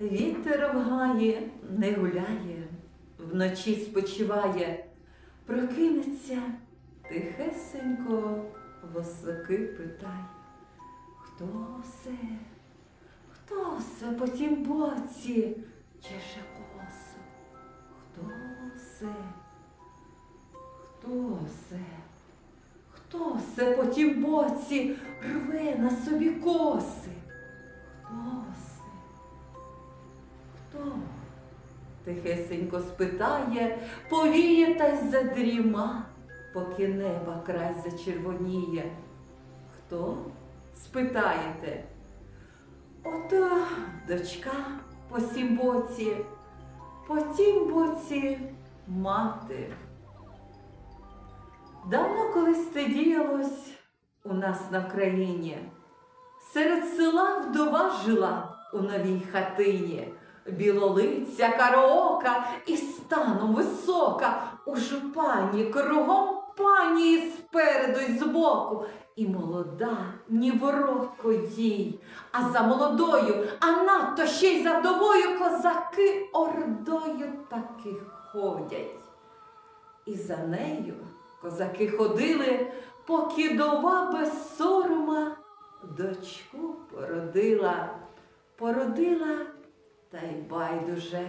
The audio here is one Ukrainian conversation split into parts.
Вітер в гаї не гуляє, вночі спочиває, прокинеться тихесенько восоки питає. Хто це? Хто це по тім боці чеше косу? Хто це? Хто це? Хто це по тім боці рве на собі коси? Хто це? Хто? Тихесенько спитає, повіє та й задріма, поки неба край зачервоніє. Хто? спитаєте? Ото дочка по сім боці, по тім боці мати. Давно колись це діялось у нас на Вкраїні. Серед села вдова жила у новій хатині, білолиця караока і станом висока, у жупані кругом пані спереду й збоку. І молода, ні ворогко їй, а за молодою, а надто ще й за вдовою козаки ордою таки ходять. І за нею козаки ходили, поки дова без сорома дочку породила, породила та й байдуже.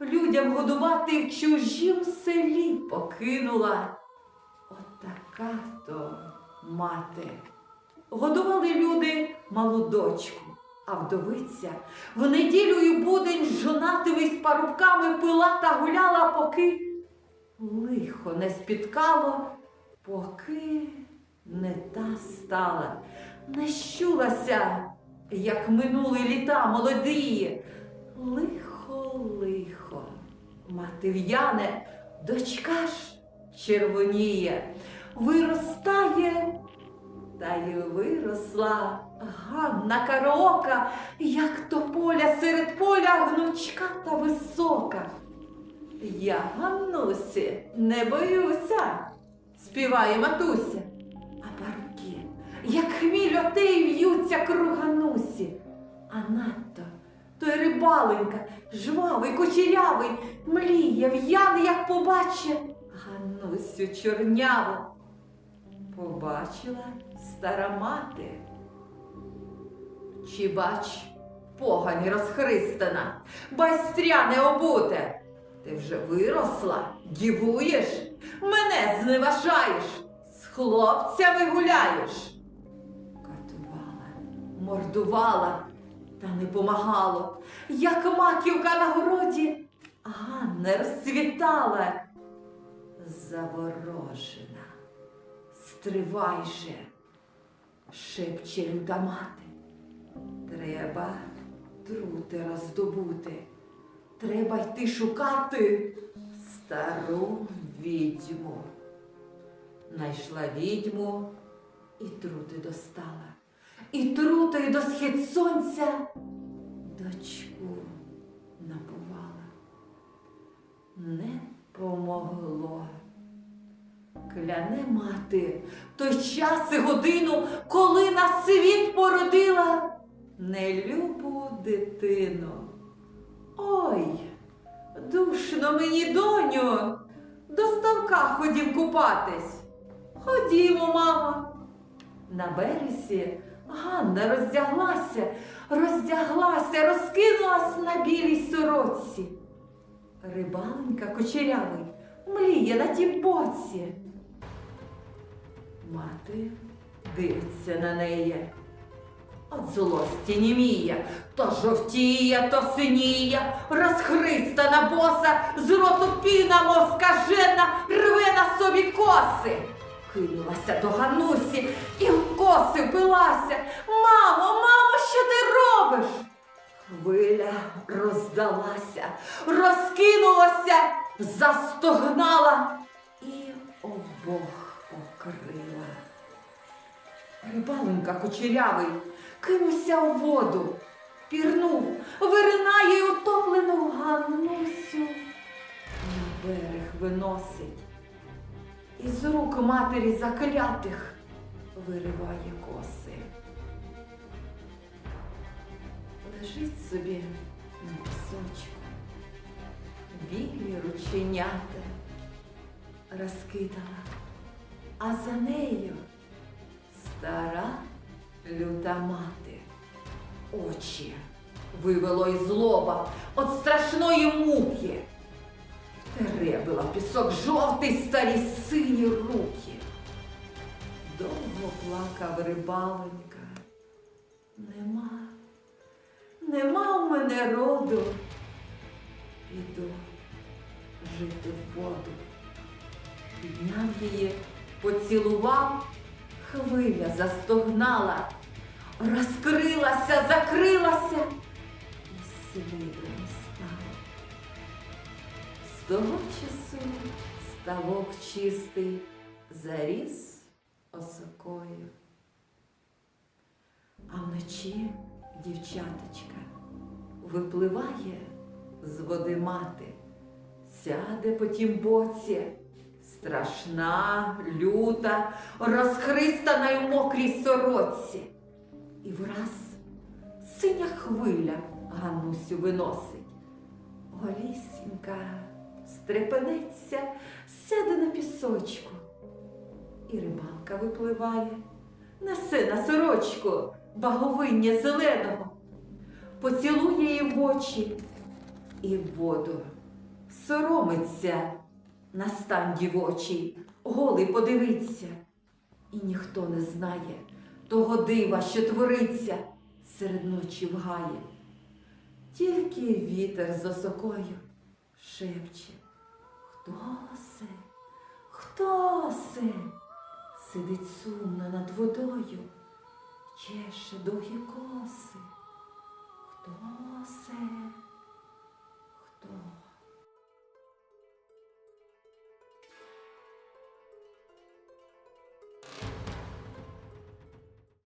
Людям годувати в чужім селі покинула. Отака то мати. Годували люди малу дочку, а вдовиця в неділю і будень жонатими з парубками пила та гуляла, поки лихо не спіткало, поки не та стала, не щулася, як минули літа молодії. Лихо, лихо, мати в'яне, дочка ж червоніє, виростає, та й виросла Ганна караока, як тополя серед поля гнучка та висока. Я, Ганнусі, не боюся, співає матуся, а парубки, як хміль отей в'ються круг Ганусі, а надто рибаленька, жвавий, кучерявий, мліє, в'яний, як побаче Ганнусю чорняву. Побачила стара мати. Чи бач, погані розхристана, байстряне обуте. Ти вже виросла, дівуєш, мене зневажаєш, з хлопцями гуляєш. Катувала, мордувала, та не помагало, як маківка на городі, Ганна розцвітала, заворожена. Стривай же, шепче люда мати. Треба трути роздобути. Треба йти шукати стару відьму. Найшла відьму і трути достала. І трутою до схід сонця дочку напувала. Не помогло. Кляне мати той час і годину, коли на світ породила нелюбу дитину. Ой, душно мені, доню, до ставка ходім купатись. Ходімо, мамо. На березі Ганна роздяглася, роздяглася, розкинулась на білій сорочці. Рибаленька кучерявий мліє на тім боці. Мати дивиться на неї. От злості німіє, то жовтіє, то синіє, розхристана боса, з роту піна, мов скажена, рве на собі коси. Кинулася до Ганусі і в коси впилася. Мамо, мамо, що ти робиш? Хвиля роздалася, розкинулася, застогнала і обох покрила. Рибаленька кучерявий кинувся у воду, пірнув, виринає й утоплену Ганнусю. На берег виносить. Із рук матері заклятих вириває коси. Лежить собі на пісочку. Білі рученята розкидала, а за нею стара люта мати. Очі вивело із лоба от страшної муки. Теребила пісок жовтий старі сині руки. Довго плакав рибаленька. Нема, нема в мене роду. Піду жити в воду. Підняв її, поцілував, хвиля застогнала, розкрилася, закрилася і стало. З того часу ставок чистий заріс осокою. А вночі дівчаточка випливає з води мати, сяде по тім боці, страшна, люта, розхристана й у мокрій сорочці. І враз синя хвиля Ганусю виносить. Голісінька стрепенеться, сяде на пісочку. І рибалка випливає, несе на сорочку баговиння зеленого, поцілує її в очі і в воду. Соромиться на стан дівочий, голий подивиться. І ніхто не знає того дива, що твориться серед ночі в гаї. Тільки вітер з осокою шепче. Хто се? Хто се? Сидить сумно над водою, чеше довгі коси. Хто се?